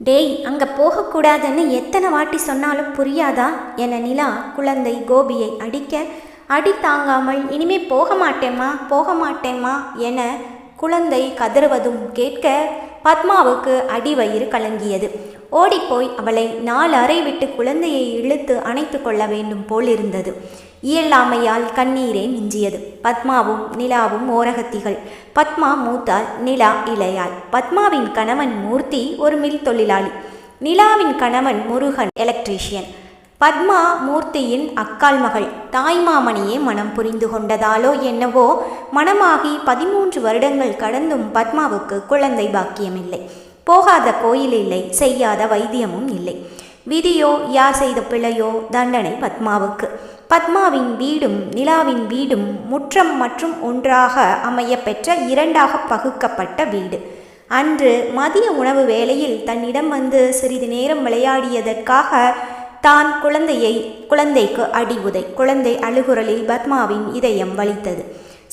டேய் அங்கே போகக்கூடாதுன்னு எத்தனை வாட்டி சொன்னாலும் புரியாதா? என நிலா குழந்தை கோபியை அடிக்க அடி தாங்காமல் இனிமே போக மாட்டேம்மா போக மாட்டேம்மா என குழந்தை கதறுவதும் கேட்க பத்மாவுக்கு அடி வயிறு கலங்கியது. ஓடிப்போய் அவளை நாலு அறை விட்டு குழந்தையை இழுத்து அணைத்து கொள்ள வேண்டும் போலிருந்தது. இயலாமையால் கண்ணீரே மிஞ்சியது. பத்மாவும் நிலாவும் ஓரகத்திகள். பத்மா மூத்தாள் நிலா இளையாள் பத்மாவின் கணவன் மூர்த்தி ஒரு மில் தொழிலாளி. நிலாவின் கணவன் முருகன் எலக்ட்ரீஷியன் பத்மா மூர்த்தியின் அக்கால் மகள். தாய்மாமணியே மனம் புரிந்து கொண்டதாலோ என்னவோ மனமாகி பதிமூன்று வருடங்கள் கடந்தும் பத்மாவுக்கு குழந்தை பாக்கியமில்லை. போகாத கோயில் இல்லை செய்யாத வைத்தியமும் இல்லை. விதியோ யார் செய்த பிழையோ தண்டனை பத்மாவுக்கு. பத்மாவின் வீடும் நிலாவின் வீடும் முற்றம் மற்றும் ஒன்றாக அமையப்பெற்ற இரண்டாக பகுக்கப்பட்ட வீடு. அன்று மதிய உணவு வேளையில் தன்னிடம் வந்து சிறிது நேரம் விளையாடியதற்காக தான் குழந்தையை குழந்தைக்கு அடி உதை குழந்தை அழுகுரலில் பத்மாவின் இதயம் வலித்தது.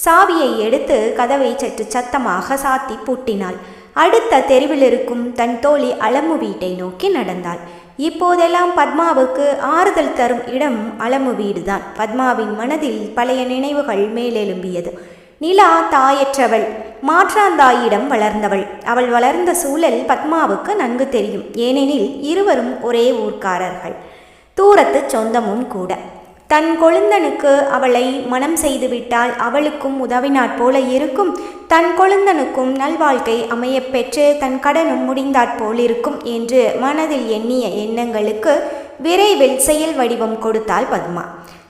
சாவியை எடுத்து கதவை சற்று சத்தமாக சாத்தி பூட்டினாள். அடுத்த தெருவில் இருக்கும் தன் தோழி அலமு வீட்டை நோக்கி நடந்தாள். இப்போதெல்லாம் பத்மாவுக்கு ஆறுதல் தரும் இடம் அலமு வீடுதான். பத்மாவின் மனதில் பழைய நினைவுகள் மேலெழும்பியது. நிலா தாயற்றவள் மாற்றாந்தாயிடம் வளர்ந்தவள். அவள் வளர்ந்த சூழல் பத்மாவுக்கு நன்கு தெரியும். ஏனெனில் இருவரும் ஒரே ஊர்க்காரர்கள். தூரத்து சொந்தமும் கூட. தன் கொழுந்தனுக்கு அவளை மனம் செய்துவிட்டால் அவளுக்கும் உதவினாற் போல இருக்கும். தன் கொழுந்தனுக்கும் நல்வாழ்க்கை அமையப் பெற்று தன் கடனும் முடிந்தாற் போலிருக்கும் என்று மனதில் எண்ணிய எண்ணங்களுக்கு விரைவில் செயல் வடிவம் கொடுத்தாள் பத்மா.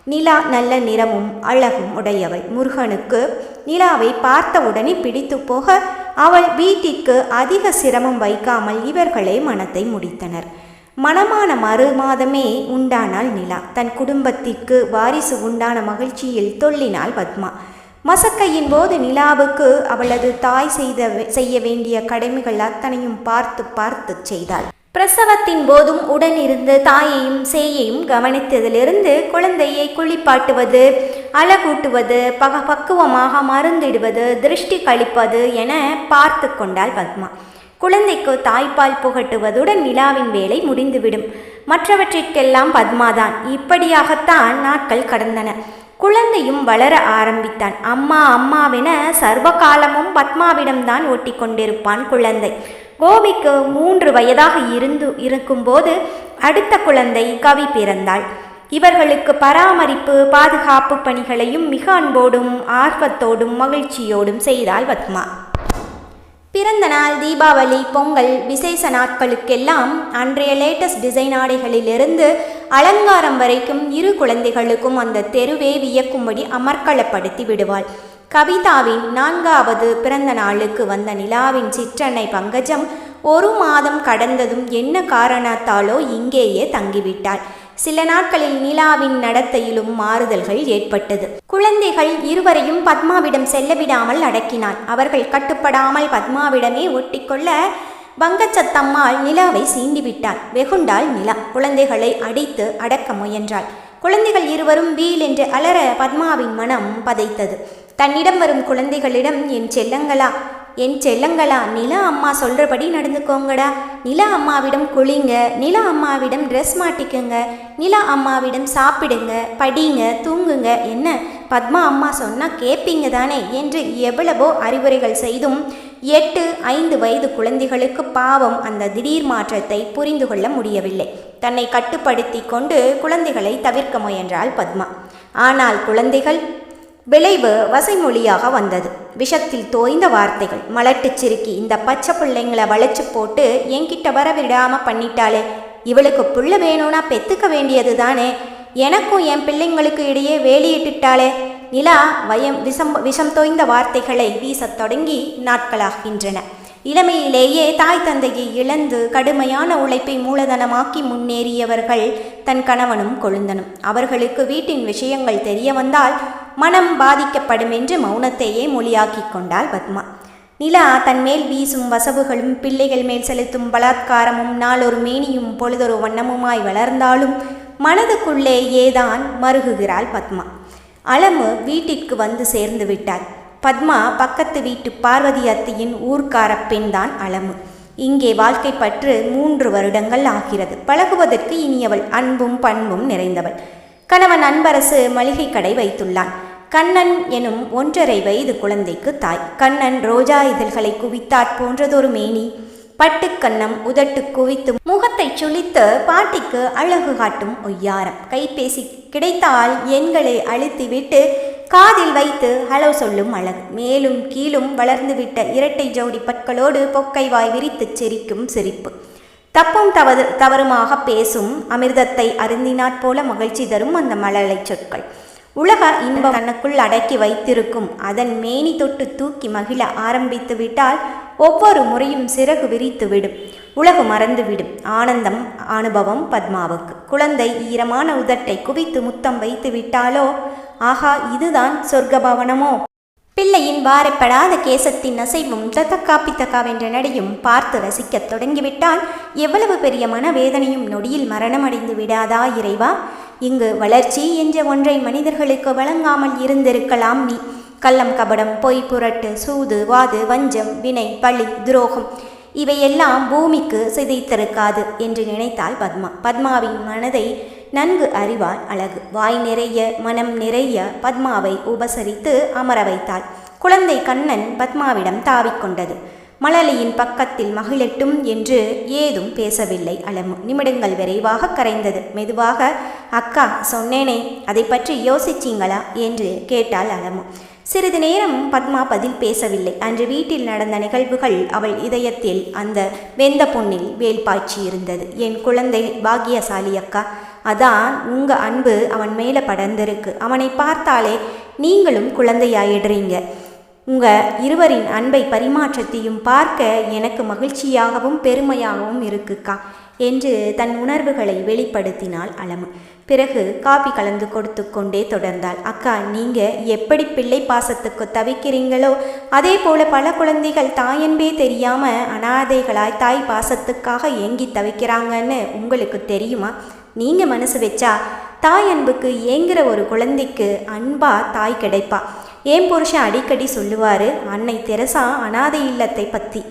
நிலா நல்ல நிறமும் அழகும் உடையவள். முருகனுக்கு நிலாவை பார்த்தவுடனே பிடித்து போக அவள் வீட்டிற்கு அதிக சிரமம் வைக்காமல் இவர்களே மனத்தை முடித்தனர். மணமான மறு மாதமே உண்டானாள் நிலா. தன் குடும்பத்திற்கு வாரிசு உண்டான மகிழ்ச்சியில் தொள்ளினாள் பத்மா. மசக்கையின் போது நிலாவுக்கு அவளது தாய் செய்த செய்ய வேண்டிய கடமைகள் அத்தனையும் பார்த்து பார்த்து செய்தாள். பிரசவத்தின் போதும் உடனிருந்து தாயையும் சேயையும் கவனித்ததிலிருந்து குழந்தையை குளிப்பாட்டுவது அழகூட்டுவது பக பக்குவமாக மருந்திடுவது திருஷ்டி கழிப்பது என பார்த்து கொண்டாள் பத்மா. குழந்தைக்கு தாய்ப்பால் புகட்டுவதுடன் நிலாவின் வேலை முடிந்துவிடும். மற்றவற்றிற்கெல்லாம் பத்மாதான். இப்படியாகத்தான் நாட்கள் கடந்தன. குழந்தையும் வளர ஆரம்பித்தான். அம்மா அம்மாவென சர்வ காலமும் பத்மாவிடம்தான் ஓட்டி கொண்டிருப்பான் குழந்தை. கோபிக்கு மூன்று வயதாக இருந்து இருக்கும்போது அடுத்த குழந்தை கவி பிறந்தாள். இவர்களுக்கு பராமரிப்பு பாதுகாப்பு பணிகளையும் மிக அன்போடும் ஆர்வத்தோடும் மகிழ்ச்சியோடும் செய்தாள் பத்மா. பிறந்த நாள் தீபாவளி பொங்கல் விசேஷ நாட்களுக்கெல்லாம் அன்றைய லேட்டஸ்ட் டிசைன் ஆடைகளிலிருந்து அலங்காரம் வரைக்கும் இரு குழந்தைகளுக்கும் அந்த தெருவே வியக்கும்படி அமர்க்களப்படுத்தி விடுவாள். கவிதாவின் நான்காவது பிறந்த நாளுக்கு வந்த நிலாவின் சிற்றன்னை பங்கஜம் ஒரு மாதம் கடந்ததும் என்ன காரணத்தாலோ இங்கேயே தங்கிவிட்டாள். சில நாட்களில் நிலாவின் நடத்தையிலும் மாறுதல்கள் ஏற்பட்டது. குழந்தைகள் இருவரையும் பத்மாவிடம் செல்லவிடாமல் அடக்கினான். அவர்கள் கட்டுப்படாமல் பத்மாவிடமே ஒட்டிக்கொள்ள வங்கச்சத்தம்மாள் நிலாவை சீண்டிவிட்டாள். வெகுண்டாள் நிலா. குழந்தைகளை அடித்து அடக்க முயன்றாள். குழந்தைகள் இருவரும் வீல் என்று அலற பத்மாவின் மனம் பதைத்தது. தன்னிடம் வரும் குழந்தைகளிடம் என் செல்லங்களா என் செல்லங்களா நிலா அம்மா சொல்கிறபடி நடந்துக்கோங்கடா. நிலா அம்மாவிடம் குளிங்க நிலா அம்மாவிடம் ட்ரெஸ் மாட்டிக்குங்க நிலா அம்மாவிடம் சாப்பிடுங்க படிங்க தூங்குங்க என்ன? பத்மா அம்மா சொன்னால் கேட்பீங்க தானே என்று எவ்வளவோ அறிவுரைகள் செய்தும் எட்டு ஐந்து வயது குழந்தைகளுக்கு பாவம் அந்த திடீர் மாற்றத்தை புரிந்து கொள்ள முடியவில்லை. தன்னை கட்டுப்படுத்தி கொண்டு குழந்தைகளை தவிர்க்க முயன்றாள் பத்மா. ஆனால் குழந்தைகள் விளைவு வசைமொழியாக வந்தது. விஷத்தில் தோய்ந்த வார்த்தைகள். மலட்டுச் சிறுக்கி இந்த பச்சை பிள்ளைங்களை வளைச்சு போட்டு என்கிட்ட வர விடாமல் பண்ணிட்டாளே. இவளுக்கு புள்ள வேணும்னா பெத்துக்க வேண்டியது தானே. எனக்கும் என் பிள்ளைங்களுக்கு இடையே வேலியிட்டுட்டாளே. நிலா வயம் விஷம் விஷம் தோய்ந்த வார்த்தைகளை வீசத் தொடங்கி நாட்களாகின்றன. இளமையிலேயே தாய் தந்தையை இழந்து கடுமையான உழைப்பை மூலதனமாக்கி முன்னேறியவர்கள் தன் கணவனும் கொழுந்தனும். அவர்களுக்கு வீட்டின் விஷயங்கள் தெரிய வந்தால் மனம் பாதிக்கப்படும் என்று மௌனத்தையே மொழியாக்கிக் கொண்டாள் பத்மா. நிலா தன் மேல் வீசும் வசவுகளும் பிள்ளைகள் மேல் செலுத்தும் பலாத்காரமும் நாளொரு மேனியும் பொழுதொரு வண்ணமுமாய் வளர்ந்தாலும் மனதுக்குள்ளே ஏதான் மருகுகிறாள் பத்மா. அலமு வீட்டிற்கு வந்து சேர்ந்து விட்டாள். பத்மா பக்கத்து வீட்டு பார்வதி அத்தியின் ஊர்க்கார பெண்தான் அலமு. இங்கே வாழ்க்கை பற்று மூன்று வருடங்கள் ஆகிறது. பழகுவதற்கு இனியவள் அன்பும் பண்பும் நிறைந்தவள். கணவன் அன்பரசு மளிகை கடை வைத்துள்ளான். கண்ணன் எனும் ஒன்றரை வயது குழந்தைக்கு தாய். கண்ணன் ரோஜா இதழ்களை குவித்தாற் போன்றதொரு மேனி. பட்டுக்கன்னம் உதட்டு குவித்து முகத்தை சுளித்து பாட்டிக்கு அழகு காட்டும் ஒய்யாரம். கைபேசி கிடைத்தால் எண்களை அழுத்திவிட்டு காதில் வைத்து ஹலோ சொல்லும் அழகு. மேலும் கீழும் வளர்ந்துவிட்ட இரட்டை ஜோடி பற்களோடு பொக்கை வாய் விரித்துச் சிரிக்கும் சிரிப்பு. தப்பும் தவறு தவறுமாக பேசும் அமிர்தத்தை அருந்தினாற் போல மகிழ்ச்சி தரும் அந்த மழலை சொற்கள். உலக இன்பம் தனக்குள் அடக்கி வைத்திருக்கும். அதன் மேனி தொட்டு தூக்கி மகிழ ஆரம்பித்து விட்டால் ஒவ்வொரு முறையும் சிறகு விரித்து விடும். உலகு மறந்துவிடும் ஆனந்தம் அனுபவம் பத்மாவுக்கு. குழந்தை ஈரமான உதட்டை குவித்து முத்தம் வைத்து விட்டாலோ? ஆஹா இதுதான் சொர்க்கபவனமோ? பிள்ளையின் வாரப்படாத கேசத்தின் அசைவும் தத்தக்கா பித்தக்காவென்ற நடையும் பார்த்து ரசிக்கத் தொடங்கிவிட்டால் எவ்வளவு பெரிய மனவேதனையும் நொடியில் மரணமடைந்து விடாதா இறைவா? இங்கு வளர்ச்சி என்ற ஒன்றை மனிதர்களுக்கு வழங்காமல் இருந்திருக்கலாம் நீ. கள்ளம் கபடம் பொய் புரட்டு சூது வாது வஞ்சம் வினை பழி துரோகம் இவையெல்லாம் பூமிக்கு சிதைத்திருக்காது என்று நினைத்தாள் பத்மா. பத்மாவின் மனதை நன்கு அறிவாள் அழகு. வாய் நிறைய மனம் நிறைய பத்மாவை உபசரித்து அமர வைத்தாள். குழந்தை கண்ணன் பத்மாவிடம் தாவிக்கொண்டது மழலையின் பக்கத்தில் மகிழட்டும் என்று ஏதும் பேசவில்லை. அலமு நிமிடங்கள் விரைவாக கரைந்தது. மெதுவாக அக்கா சொன்னேனே அதை பற்றி யோசிச்சீங்களா? என்று கேட்டாள் அலமு. சிறிது நேரம் பத்மா பதில் பேசவில்லை. அன்று வீட்டில் நடந்த நிகழ்வுகள் அவள் இதயத்தில் அந்த வெந்த பொண்ணில் வேல் பாய்ச்சி இருந்தது என் குழந்தை பாக்கியசாலி அக்கா அதான் உங்க அன்பு அவன் மேலே படர்ந்திருக்கு. அவனை பார்த்தாலே நீங்களும் குழந்தையாயிடுறீங்க. உங்க இருவரின் அன்பை பரிமாற்றத்தையும் பார்க்க எனக்கு மகிழ்ச்சியாகவும் பெருமையாகவும் இருக்குக்கா என்று தன் உணர்வுகளை வெளிப்படுத்தினாள் அலமு. பிறகு காபி கலந்து கொடுத்து கொண்டே தொடர்ந்தாள். அக்கா நீங்க எப்படி பிள்ளை பாசத்துக்கு தவிக்கிறீங்களோ அதே போல பல குழந்தைகள் தாயன்பே தெரியாம அனாதைகளாய் தாய் பாசத்துக்காக ஏங்கி தவிக்கிறாங்கன்னு உங்களுக்கு தெரியுமா? நீங்க மனசு வச்சா தாய் அன்புக்கு ஏங்குற ஒரு குழந்தைக்கு அன்பா தாய் கிடைப்பா. என் புருஷன் அடிக்கடி சொல்லுவார்? அன்னை தெரசா அனாதை இல்லத்தை பற்றி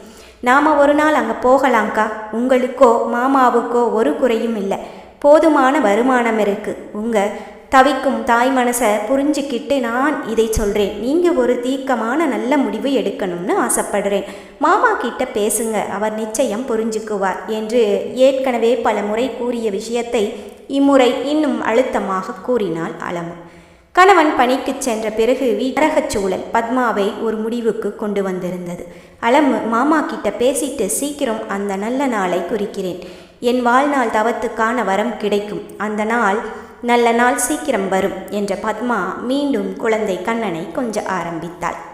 நாம் ஒரு நாள் அங்கே போகலாங்க்கா உங்களுக்கோ மாமாவுக்கோ ஒரு குறையும் இல்லை. போதுமான வருமானம் இருக்கு. உங்கள் தவிக்கும் தாய் மனசை புரிஞ்சுக்கிட்டு நான் இதை சொல்கிறேன் நீங்கள் ஒரு தீக்கமான நல்ல முடிவு எடுக்கணும்னு ஆசைப்படுறேன். மாமா கிட்ட பேசுங்க. அவர் நிச்சயம் புரிஞ்சுக்குவார் என்று ஏற்கனவே பல முறை கூறிய விஷயத்தை இம்முறை இன்னும் அழுத்தமாக கூறினாள் அலமு. கணவன் பணிக்குச் சென்ற பிறகு வீரகச் சூழல் பத்மாவை ஒரு முடிவுக்கு கொண்டு வந்திருந்தது. அலம் மாமா கிட்ட பேசிட்டு சீக்கிரம் அந்த நல்ல நாளை குறிக்கிறேன். என் வாழ்நாள் தவத்துக்கான வரம் கிடைக்கும். அந்த நாள் நல்ல நாள் சீக்கிரம் வரும் என்ற பத்மா மீண்டும் குழந்தை கண்ணனை கொஞ்ச ஆரம்பித்தாள்.